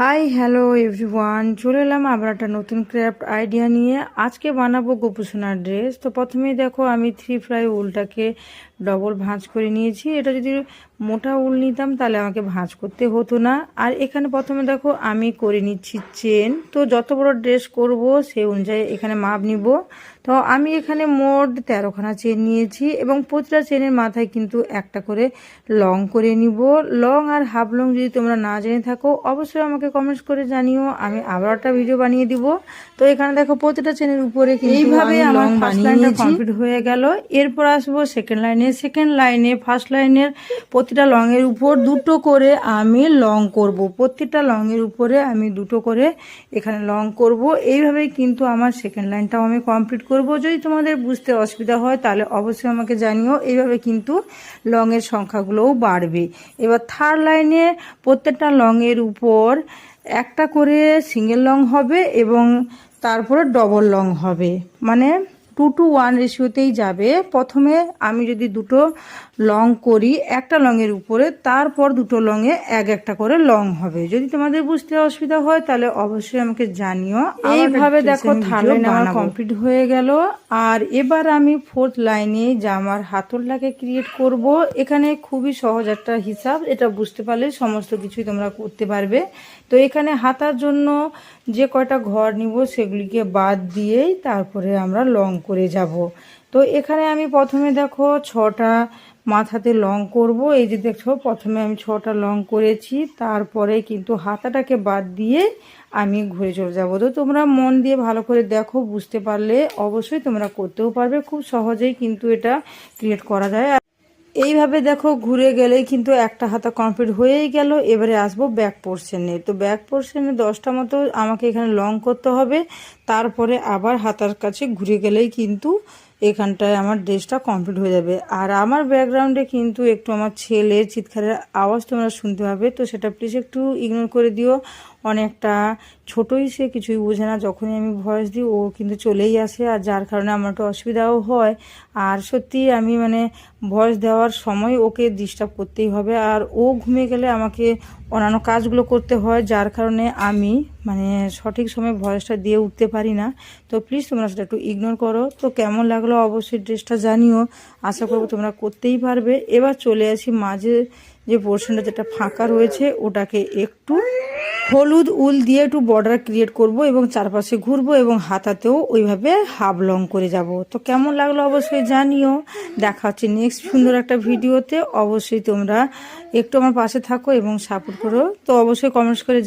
Hi hello everyone চলে এলাম আবার একটা নতুন ক্রাফট আইডিয়া নিয়ে। আজকে বানাবো গোপুসোনার ড্রেস তো প্রথমেই দেখো, আমি থ্রি ফ্লাই উলটাকে ডবল ভাঁজ করে নিয়েছি। এটা যদি মোটা উল নিতাম, তাহলে আমাকে ভাঁজ করতে হতো না। আর এখানে প্রথমে দেখো, আমি করে নিচ্ছি চেন তো যত বড় ড্রেস করব, সেই অনুযায়ী এখানে মাপ নিব। তো আমি এখানে মোট তেরোখানা চেন নিয়েছি এবং প্রতিটা চেনের মাথায় কিন্তু একটা করে লং করে নিব। লং আর হাফ লং যদি তোমরা না জেনে থাকো, অবশ্যই আমাকে কমেন্টস করে জানিও আমি আবার একটা ভিডিও বানিয়ে দিব। তো এখানে দেখো প্রতিটা চেনের উপরে এইভাবে আমার ফার্স্ট লাইনটা কমপ্লিট হয়ে গেল। এরপর আসব সেকেন্ড লাইনে সেকেন্ড লাইনে ফার্স্ট লাইনের প্রতিটা লংয়ের উপর দুটো করে আমি লং করব। প্রত্যেকটা লংয়ের উপরে আমি দুটো করে এখানে লং করব। এইভাবেই কিন্তু আমার সেকেন্ড লাইনটাও আমি কমপ্লিট করব। যদি তোমাদের বুঝতে অসুবিধা হয় তাহলে অবশ্যই আমাকে জানিও। এইভাবে কিন্তু লংয়ের সংখ্যাগুলোও বাড়বে। এবার থার্ড লাইনে প্রত্যেকটা লংয়ের উপর একটা করে সিঙ্গেল লং হবে এবং তারপরে ডবল লং হবে। মানে টু টু ওয়ান রেশিওতেই যাবে। প্রথমে আমি যদি দুটো লং করি একটা লংয়ের উপরে তারপর দুটো লংয়ে এক একটা করে লং হবে। যদি তোমাদের বুঝতে অসুবিধা হয় তাহলে অবশ্যই আমাকে জানিও। এইভাবে দেখো লাইন আমার কমপ্লিট হয়ে গেল। আর এবার আমি ফোর্থ লাইনে জামার হাতলটাকে ক্রিয়েট করব এখানে খুবই সহজ একটা হিসাব। এটা বুঝতে পারলে সমস্ত কিছুই তোমরা করতে পারবে। তো এখানে হাতার জন্য যে কয়টা ঘর নিব সেগুলিকে বাদ দিয়েই তারপরে আমরা লং করে যাব। তো এখানে আমি প্রথমে দেখো ছটা মাথাতে লং করব। এই যে দেখছ প্রথমে আমি ছটা লং করেছি, তারপরে কিন্তু হাতাটাকে বাদ দিয়ে আমি ঘুরে চলে যাব। তো তোমরা মন দিয়ে ভালো করে দেখো, বুঝতে পারলে অবশ্যই তোমরা করতেও পারবে। খুব সহজেই কিন্তু এটা ক্রিয়েট করা যায়। এইভাবে দেখো ঘুরে গেলেই কিন্তু একটা হাতা কমপ্লিট হয়েই গেল। এবারে আসব ব্যাক পোর্শনে তো ব্যাক পোর্শনে দশটা মতো আমাকে এখানে লং করতে হবে। তারপরে আবার হাতার কাছে ঘুরে গেলেই কিন্তু এখানটায় আমার ড্রেসটা কমপ্লিট হয়ে যাবে। আর আমার ব্যাকগ্রাউন্ডে কিন্তু একটু আমার ছেলের চিৎকারের আওয়াজ তোমরা শুনতে পাবে, তো সেটা প্লিজ একটু ইগনোর করে দিও। অনেকটা ছোটোই সে, কিছুই বোঝে না। যখনই আমি ভয়েস দিই, ও কিন্তু চলেই আসে। আর যার কারণে আমার একটু অসুবিধাও হয়। আর সত্যি আমি মানে ভয়েস দেওয়ার সময় ওকে ডিস্টার্ব করতেই হবে। আর ও ঘুমিয়ে গেলে আমাকে অন্যান্য কাজগুলো করতে হয়, যার কারণে আমি মানে সঠিক সময় ভয়েসটা দিয়ে উঠতে পারি না। তো প্লিজ তোমরা সেটা একটু ইগনোর করো। তো কেমন লাগল অবশ্যই ড্রেসটা জানিও। আশা করব তোমরা করতেই পারবে। এবার চলে আসি মাঝে যে পোর্শনটা যেটা ফাঁকা রয়েছে, ওটাকে একটু হলুদ উল দিয়ে একটু বর্ডার ক্রিয়েট করব এবং চারপাশে ঘুরবো এবং হাতাতেও ওইভাবে হাফ লং করে যাব। তো কেমন লাগল অবশ্যই জানিও। দেখা হচ্ছে নেক্সট সুন্দর একটা ভিডিওতে। অবশ্যই তোমরা একটু আমার পাশে থাকো এবং সাপোর্ট করো। তো অবশ্যই কমেন্টস করে